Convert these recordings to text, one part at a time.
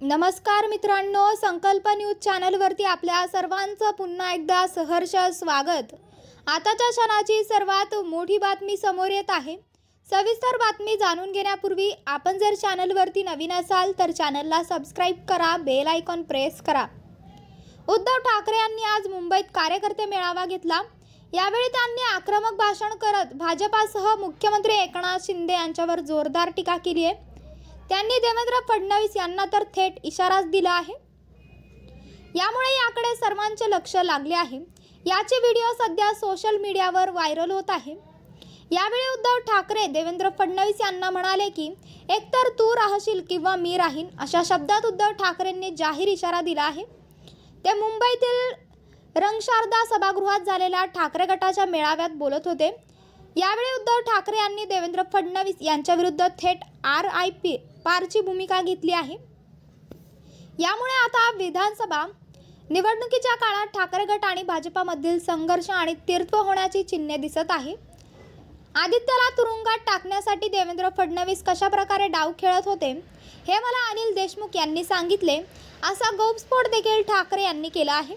नमस्कार मित्रांनो संकल्प न्यूज चॅनलवरती आपल्या सर्वांचं पुन्हा एकदा सहर्ष स्वागत. आताच्या क्षणाची सर्वात मोठी बातमी समोर येत आहे. सविस्तर बातमी जाणून घेण्यापूर्वी आपण जर चॅनलवरती नवीन असाल तर चॅनलला सबस्क्राईब करा बेल आयकॉन प्रेस करा. उद्धव ठाकरे यांनी आज मुंबईत कार्यकर्ते मेळावा घेतला. यावेळी त्यांनी आक्रमक भाषण करत भाजपासह मुख्यमंत्री एकनाथ शिंदे यांच्यावर जोरदार टीका केली आहे. त्यांनी देवेंद्र फडणवीस यांना तर थेट इशाराच दिला आहे. यामुळे याकडे सर्वांचे लक्ष लागले आहे. याचे व्हिडिओ सध्या सोशल मीडियावर व्हायरल होत आहे. यावेळी उद्धव ठाकरे देवेंद्र फडणवीस यांना म्हणाले की एकतर तू राहशील किंवा मी राहीन अशा शब्दात उद्धव ठाकरेंनी जाहीर इशारा दिला आहे. ते मुंबईतील रंगशारदा सभागृहात झालेल्या ठाकरे गटाच्या मेळाव्यात बोलत होते. यावेळी उद्धव ठाकरे यांनी देवेंद्र फडणवीस यांच्याविरुद्ध थेट आर आय पी पारची भूमिका घेतली आहे. यामुळे आता विधानसभा निवडणुकीच्या काळात ठाकरे गट आणि भाजपामधील संघर्ष आणि तीर्थ होण्याची चिन्हे दिसत आहे. आदित्यला तुरुंगात टाकण्यासाठी देवेंद्र फडणवीस कशा प्रकारे डाव खेळत होते हे मला अनिल देशमुख यांनी सांगितले असा गोपस्फोट देखील ठाकरे यांनी केला आहे.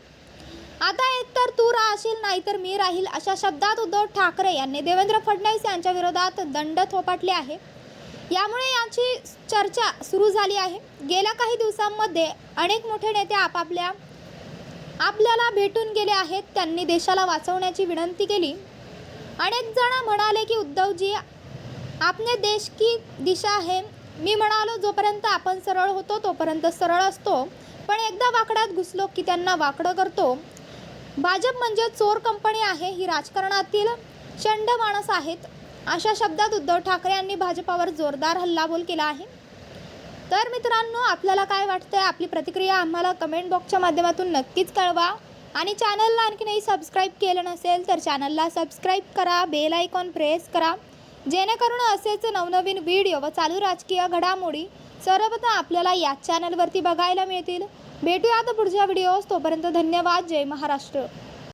आता एकतर तू राहशील नाहीतर मी राहील अशा शब्दात उद्धव ठाकरे यांनी देवेंद्र फडणवीस यांच्या विरोधात दंड थोपटले आहे. यामुळे याची चर्चा सुरू झाली आहे. गेल्या काही दिवसांमध्ये अनेक मोठे नेते आपापल्या आपल्याला भेटून गेले आहेत. त्यांनी देशाला वाचवण्याची विनंती केली. अनेक जण म्हणाले की उद्धवजी आपने देश की दिशा आहे मी म्हणालो जोपर्यंत आपण सरळ होतो तोपर्यंत सरळ असतो. पण एकदा वाकड्यात घुसलो की त्यांना वाकडं करतो. भाजप म्हणजे चोर कंपनी आहे. ही राजकारणातील चंड माणस आहेत. अशा शब्दात उद्धव ठाकरे यांनी भाजपावर जोरदार हल्लाबोल केला आहे. तर मित्रांनो आपल्याला काय वाटतंय? आपली प्रतिक्रिया आम्हाला कमेंट बॉक्सच्या माध्यमातून नक्कीच कळवा. आणि चॅनलला आणखीनही सबस्क्राईब केलं नसेल तर चॅनलला सबस्क्राईब करा बेल आयकॉन प्रेस करा. जेणेकरून असेच नवनवीन व्हिडिओ व चालू राजकीय घडामोडी सर्वप्रथम आपल्याला याच चॅनलवरती बघायला मिळतील. भेटूया आता पुढच्या व्हिडिओज तोपर्यंत धन्यवाद. जय महाराष्ट्र.